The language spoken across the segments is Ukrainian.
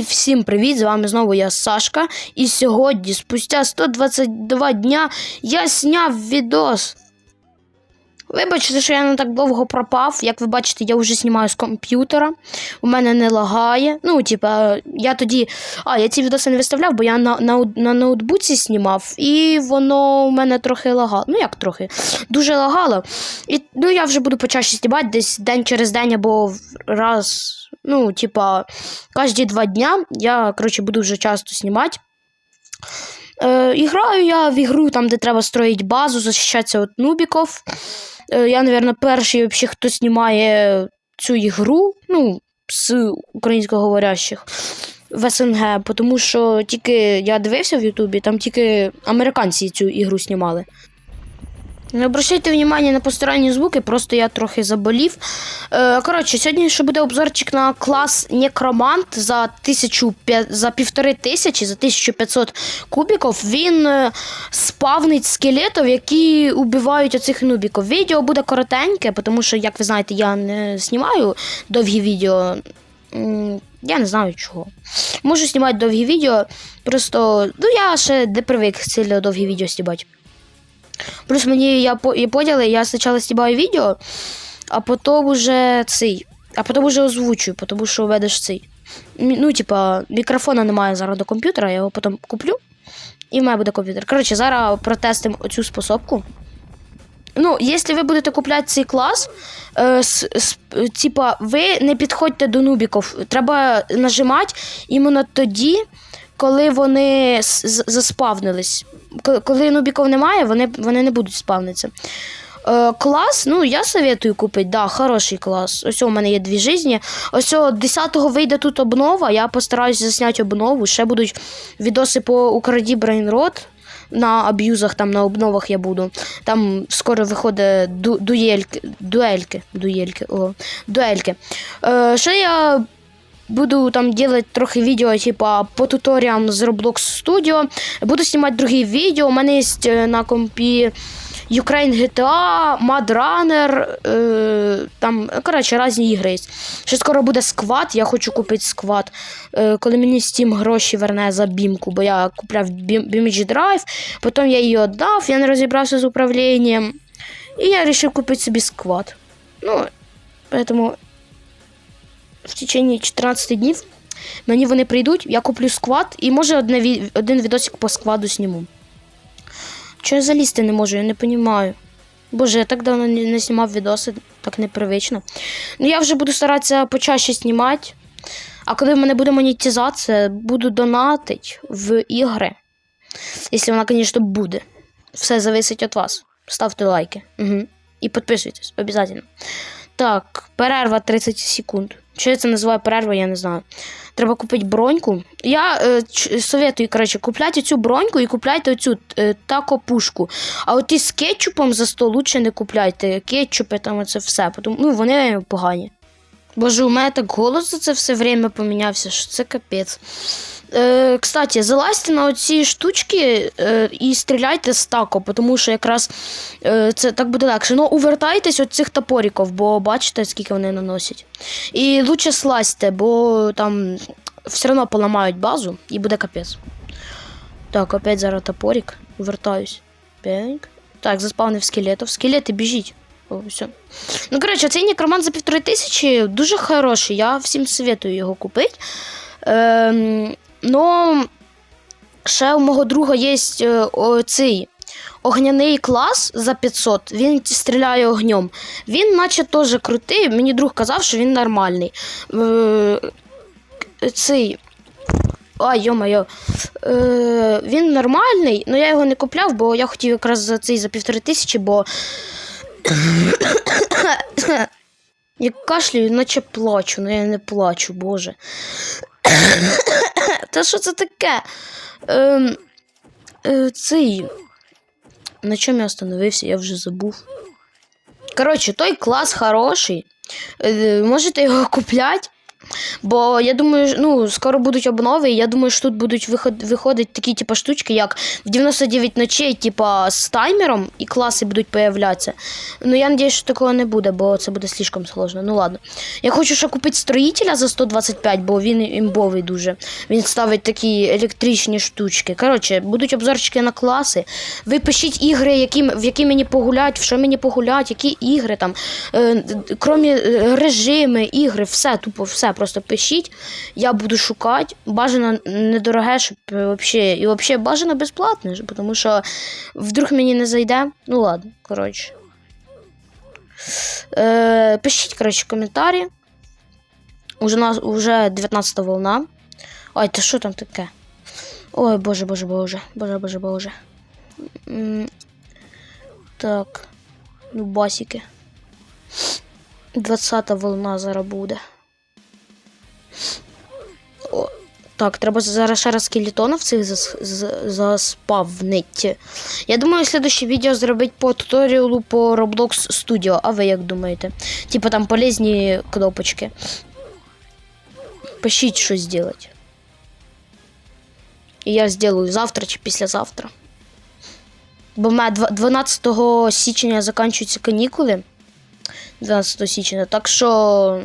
Всім привіт! З вами знову я Сашка. І сьогодні, спустя 122 дня, я зняв відос. Вибачте, що я не так довго пропав. Як ви бачите, я вже знімаю з комп'ютера. У мене не лагає. Ну, типа, я тоді. А, я ці відоси не виставляв, бо я на, на, на ноутбуці знімав, і воно у мене трохи лагало. Ну, як трохи? Дуже лагало. І ну, я вже буду почаще знімати десь день через день або раз. Ну, типа, кожні два дня я, коротше, буду вже часто знімати. Е, і граю я в ігру, там, де треба строїти базу, захищатися від нубіків. Е, я, мабуть, перший, взагалі, хто знімає цю ігру, ну, з українськоговорящих в СНГ, тому що тільки я дивився в Ютубі, там тільки американці цю ігру знімали. Не обращайте внимання на посторонні звуки, просто я трохи заболів. Е, коротше, сьогодні ще буде обзорчик на клас Некромант за, 1500, за півтори тисячі, за 1500 кубіків. Він е, спавнить скелетів, які убивають оцих нубіків. Відео буде коротеньке, тому що, як ви знаєте, я не знімаю довгі відео. Я не знаю чого. Можу знімати довгі відео, просто ну я ще не привик сильно довгі відео знімати. Плюс мені я, я поняли, я спочатку знімаю відео, а потім уже цей. А потім уже озвучую, тому що ведеш цей. Ну, типа, мікрофона немає зараз до комп'ютера, я його потім куплю. І в мене буде комп'ютер. Коротше, зараз протестимо оцю способку. Ну, якщо ви будете купляти цей клас, е, с, с, типа, ви не підходьте до нубіків. Треба нажимати іменно тоді, коли вони заспавнились. Коли нубіків немає, вони, вони не будуть спавнитися. Е, клас, ну я советую купити, да, хороший клас. Ось у мене є дві жизні. Ось 10-го вийде тут обнова. Я постараюсь засняти обнову. Ще будуть відоси по Украді Брейнрот. На аб'юзах, там на обновах я буду. Там скоро виходить ду, дуельки, дуельки, дуельки, о, дуельки. Е, ще я буду там делать трохи відео, типа по туторіям з Roblox Studio. Буду знімати другі відео. У мене є на компі Ukraine GTA, Mad Runner, е, там, коротше, різні ігри є. Ще скоро буде сквад, я хочу купити сквад. Е, коли мені Steam гроші верне за бімку, бо я купляв BMG Drive, потім я її віддав, я не розібрався з управлінням. І я вирішив купити собі сквад. Ну, поэтому в течение 14 днів мені вони прийдуть, я куплю сквад і може одне, один відосик по скваду зніму. Чого я залізти не можу, я не розумію. Боже, я так давно не, знімав відоси, так непривично. Ну я вже буду старатися почаще знімати. А коли в мене буде монетизація, буду донатити в ігри. Якщо вона, звісно, буде. Все зависить від вас. Ставте лайки. Угу. І підписуйтесь, обов'язково. Так, перерва 30 секунд. Що я це називаю перерва, я не знаю. Треба купити броньку. Я е, советую, коротше, купляйте цю броньку і купляйте оцю е, тако-пушку. А от із кетчупом за сто лучше не купляйте. Кетчупи там це все. Потім, ну, вони погані. Боже, у мене так голос за це все время помінявся, що це капець. Е, кстати, залазьте на оці штучки е, і стріляйте з тако, тому що якраз е, це так буде легше. Ну, увертайтесь від цих топориків, бо бачите, скільки вони наносять. І лучше слазьте, бо там все одно поламають базу і буде капець. Так, опять зараз топорик. Вертаюсь. Пеньк. Так, заспавнив скелетів. Скелети, біжіть. Все. Ну, коротше, цей некромант за півтори тисячі дуже хороший. Я всім советую його купити. Ем, ну, ще у мого друга є е, цей огняний клас за 500. Він стріляє огнем. Він, наче, теж крутий. Мені друг казав, що він нормальний. Е, цей. Ай, йо-моє. Е, він нормальний, але я його не купляв, бо я хотів якраз за цей за півтори тисячі, бо. Я кашлюю, наче плачу, але я не плачу, боже. Та що це таке? Ем, е, цей. На чому я остановився, я вже забув. Коротше, той клас хороший. Е, можете його купляти. Бо я думаю, ну, скоро будуть обнови, і я думаю, що тут будуть виход, виходити такі типу, штучки, як в 99 ночей, типа, з таймером, і класи будуть появлятися. Ну, я надіюсь, що такого не буде, бо це буде слишком сложно. Ну ладно. Я хочу ще купити строїтеля за 125, бо він імбовий дуже. Він ставить такі електричні штучки. Коротше, будуть обзорчики на класи. Ви пишіть ігри, які, в які мені погулять, в що мені погулять, які ігри там. Е, кромі е, режими, ігри, все, тупо все. Просто пишіть. Я буду шукати. Бажано недороге, щоб вообще, і взагалі бажано безплатне, тому що вдруг мені не зайде. Ну ладно, коротше. Е, пишіть, коротше, коментарі. Уже, нас, уже 19 волна. Ой, та що там таке? Ой, боже, боже, боже, боже, боже, боже. Так. Ну, басіки. 20 волна зараз буде. О, так, треба зараз ще раз скелетонів цих зас- з- заспавнити. Я думаю, слідуще відео зробити по туторіалу по Roblox Studio. А ви як думаєте? Типа там полезні кнопочки. Пишіть, що зробити. І я зроблю завтра чи післязавтра. Бо в мене 12 січня закінчуються канікули. 12 січня. Так що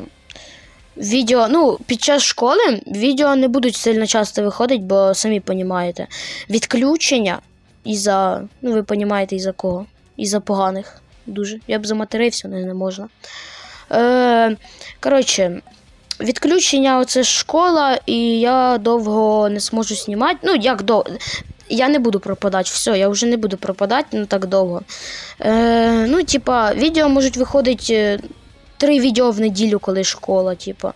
відео, ну, під час школи відео не будуть сильно часто виходити, бо самі розумієте. Відключення із-за, ну, ви розумієте, із-за кого? Із-за поганих. Дуже. Я б заматерився, але не можна. Е, коротше, відключення оце школа, і я довго не зможу знімати. Ну, як довго. Я не буду пропадати, все, я вже не буду пропадати не так довго. Е, ну, типа, відео можуть виходити е, три відео в неділю, коли школа, типа.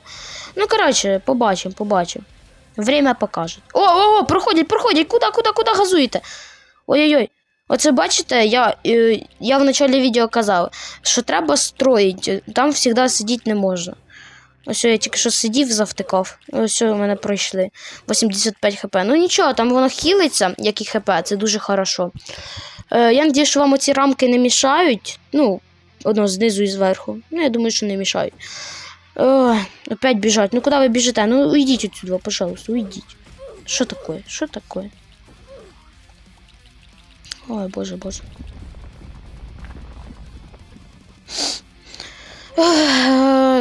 Ну, коротше, побачимо, побачимо. Время покаже. О, о, о, проходять, проходять, куди, куди, куди газуєте? Ой-ой-ой. Оце бачите, я, е, я в началі відео казав, що треба строїти, там завжди сидіти не можна. Ось я тільки що сидів, завтикав. Ось у мене пройшли. 85 хп. Ну нічого, там воно хілиться, як і хп, це дуже хорошо. Е, я надію, що вам оці рамки не мішають. Ну, одно знизу і зверху. Ну, я думаю, що не мішають. Ой, опять біжать. Ну куди ви біжите? Ну уйдіть отсюда, пожалуйста, уйдіть. Що таке? Що таке? Ой, боже, боже.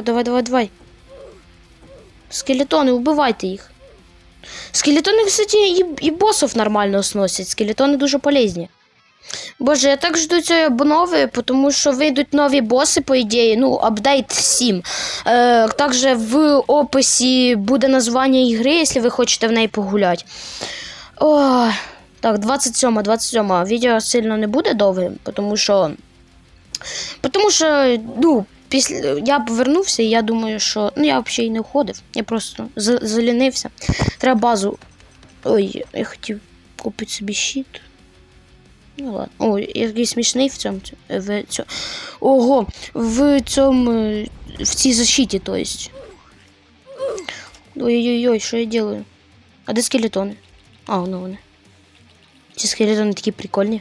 Давай, давай, давай. Скелетони, убивайте їх. Скелетони, кстати, і, і босів нормально сносять. Скелетони дуже полезні. Боже, я так жду цієї обнови, тому що вийдуть нові боси, по ідеї, ну, апдейт 7. Е, також в описі буде названня ігри, якщо ви хочете в неї погуляти. Ой, так, 27, 27. Відео сильно не буде довгим, тому що. Тому що, ну, після я повернувся, і я думаю, що. Ну, я взагалі не уходив. Я просто залінився. Треба базу. Ой, я хотів купити собі щит. Ну ладно. Ой, який смішний в цьому. В цьому. Ого, в цьому. е, В цій защиті, то есть. Ой-ой-ой, що я делаю? А де скелетони? А, ну вони. Ці скелетони такі прикольні.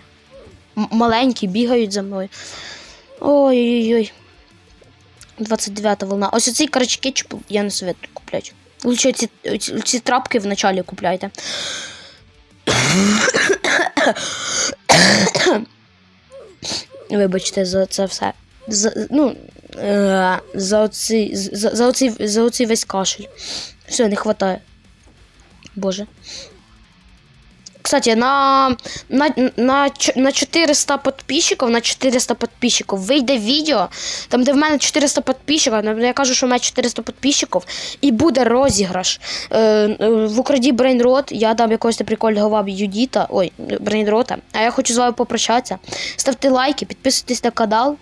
М- маленькі, бігають за мною. Ой-ой-ой. 29 волна. Ось цей коротше, кетчуп я не советую купляти. Лучше ці, ці, ці трапки в началі купляйте. Вибачте за це все. За, ну, е, за, оцей, за, за, оцей, за оцей весь кашель. Все, не хватає. Боже. Кстати, на, на, на, на 400 підписчиків, на 400 підписчиків вийде відео, там, де в мене 400 підписчиків, ну, я кажу, що в мене 400 підписчиків, і буде розіграш. Е, в Украді Брейнрот, я дам якогось прикольного Юдіта, ой, Брейнрота, а я хочу з вами попрощатися. Ставте лайки, підписуйтесь на канал,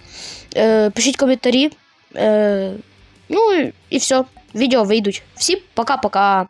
е, пишіть коментарі. Е, ну і все, відео вийдуть. Всім пока-пока.